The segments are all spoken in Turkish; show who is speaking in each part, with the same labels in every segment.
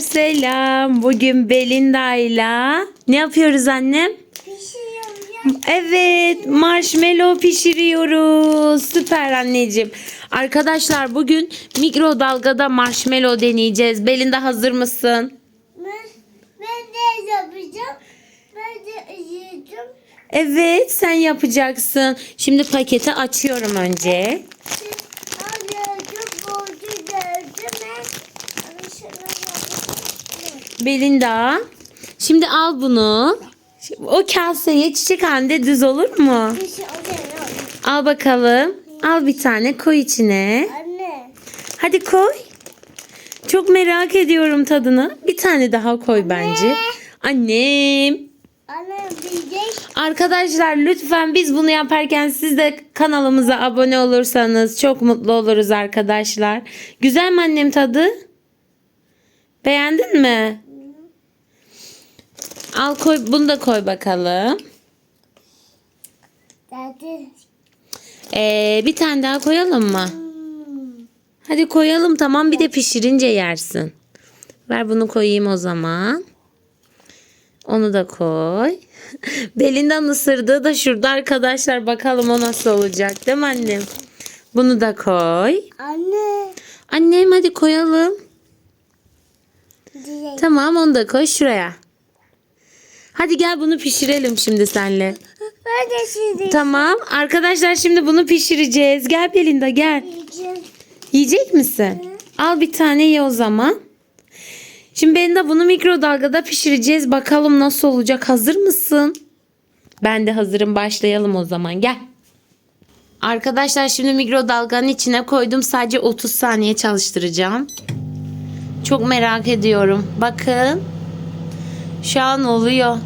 Speaker 1: selam. Bugün Belinda'yla ne yapıyoruz annem?
Speaker 2: Pişiriyorum.
Speaker 1: Evet, marshmallow pişiriyoruz. Süper anneciğim. Arkadaşlar bugün mikrodalgada marshmallow deneyeceğiz. Belinda hazır mısın?
Speaker 2: Ben, ben de yapacağım. Ben de yiyeceğim.
Speaker 1: Evet, sen yapacaksın. Şimdi paketi açıyorum önce.
Speaker 2: Alıyorum, borcu gördüm. Ben şunu yapacağım.
Speaker 1: Belinda, şimdi al bunu. O kaseye çiçek halinde düz olur mu? Al bakalım. Al bir tane koy içine.
Speaker 2: Anne.
Speaker 1: Hadi koy. Çok merak ediyorum tadını. Bir tane daha koy bence. Annem. Arkadaşlar lütfen biz bunu yaparken siz de kanalımıza abone olursanız çok mutlu oluruz arkadaşlar. Güzel mi annem tadı? Beğendin mi? Al koy bunu da koy bakalım.
Speaker 2: Dedi.
Speaker 1: Ee, bir tane daha koyalım mı?
Speaker 2: Hmm.
Speaker 1: Hadi koyalım tamam bir de pişirince yersin. Ver bunu koyayım o zaman. Onu da koy. Belinden ısırdığı da şurada arkadaşlar. Bakalım o nasıl olacak değil mi annem? Bunu da koy.
Speaker 2: Anne.
Speaker 1: Annem hadi koyalım.
Speaker 2: Diyecek.
Speaker 1: Tamam onu da koy şuraya. Hadi gel bunu pişirelim şimdi senle.
Speaker 2: De şimdi
Speaker 1: Tamam arkadaşlar şimdi bunu pişireceğiz. Gel Belinda gel.
Speaker 2: yiyeceğim.
Speaker 1: Yiyecek misin? Al bir tane ye o zaman. Şimdi ben de bunu mikrodalgada pişireceğiz. Bakalım nasıl olacak. Hazır mısın? Ben de hazırım. Başlayalım o zaman. Gel. Arkadaşlar şimdi mikrodalganın içine koydum. Sadece 30 saniye çalıştıracağım. Çok merak ediyorum. Bakın. Şu an oluyor.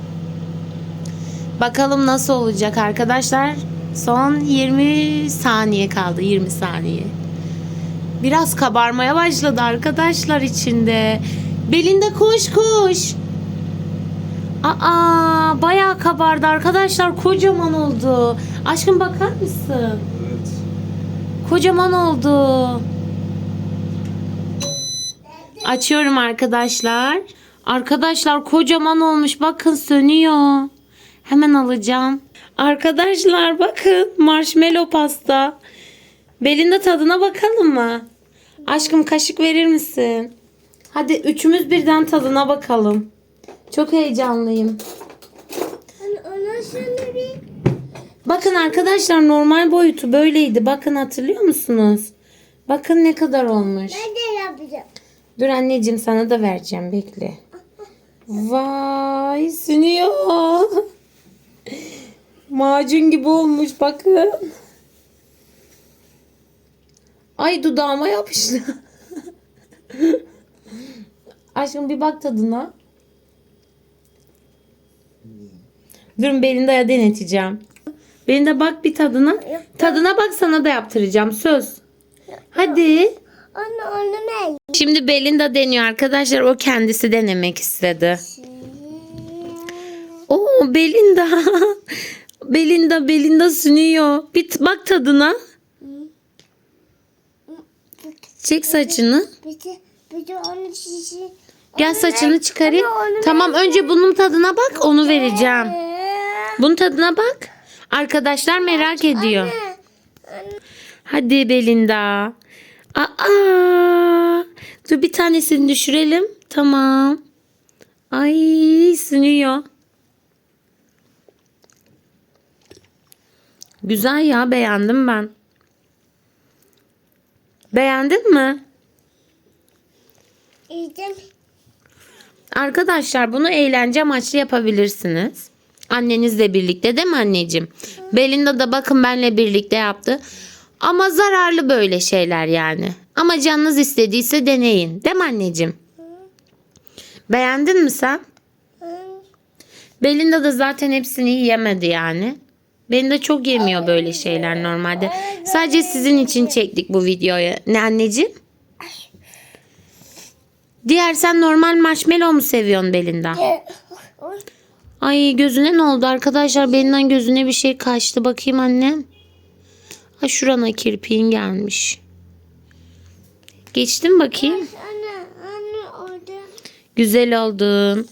Speaker 1: Bakalım nasıl olacak arkadaşlar. Son 20 saniye kaldı. 20 saniye. Biraz kabarmaya başladı arkadaşlar içinde. Belinde koş koş. Aa bayağı kabardı arkadaşlar. Kocaman oldu. Aşkım bakar mısın?
Speaker 3: Evet.
Speaker 1: Kocaman oldu. Açıyorum arkadaşlar. Arkadaşlar kocaman olmuş. Bakın sönüyor. Hemen alacağım. Arkadaşlar bakın marshmallow pasta. Belinda tadına bakalım mı? Aşkım kaşık verir misin? Hadi üçümüz birden tadına bakalım. Çok heyecanlıyım. Bakın arkadaşlar normal boyutu böyleydi. Bakın hatırlıyor musunuz? Bakın ne kadar olmuş.
Speaker 2: Ben de yapacağım.
Speaker 1: Dur anneciğim sana da vereceğim bekle. Vay sünüyor. Macun gibi olmuş bakın. Ay dudağıma yapıştı. Aşkım bir bak tadına. Durun Belinda'ya deneteceğim. Belinda bak bir tadına. Tadına bak sana da yaptıracağım söz. Hadi.
Speaker 2: Anne onu ne?
Speaker 1: Şimdi Belinda deniyor arkadaşlar. O kendisi denemek istedi. Oo Belinda. Belinda Belinda sünüyor. Bir bak tadına. Çek saçını. Gel saçını çıkarayım. Tamam önce bunun tadına bak onu vereceğim. Bunun tadına bak. Arkadaşlar merak ediyor. Hadi Belinda. Aa! Dur bir tanesini düşürelim. Tamam. Ay sünüyor. Güzel ya beğendim ben. Beğendin mi?
Speaker 2: Yiyeceğim.
Speaker 1: Arkadaşlar bunu eğlence amaçlı yapabilirsiniz. Annenizle birlikte değil mi anneciğim? Belinda da bakın benle birlikte yaptı. Ama zararlı böyle şeyler yani. Ama canınız istediyse deneyin. Değil mi anneciğim? Beğendin mi sen? Belinda da zaten hepsini yemedi yani. Belinda çok yemiyor böyle şeyler normalde. Sadece sizin için çektik bu videoyu. Ne anneciğim? Diğer sen normal marshmallow mu seviyorsun Belinda? Ay gözüne ne oldu arkadaşlar? Belinden gözüne bir şey kaçtı. Bakayım annem. Ha şurana kirpiğin gelmiş. Geçtim bakayım.
Speaker 2: Anne, anne orada.
Speaker 1: Güzel oldun.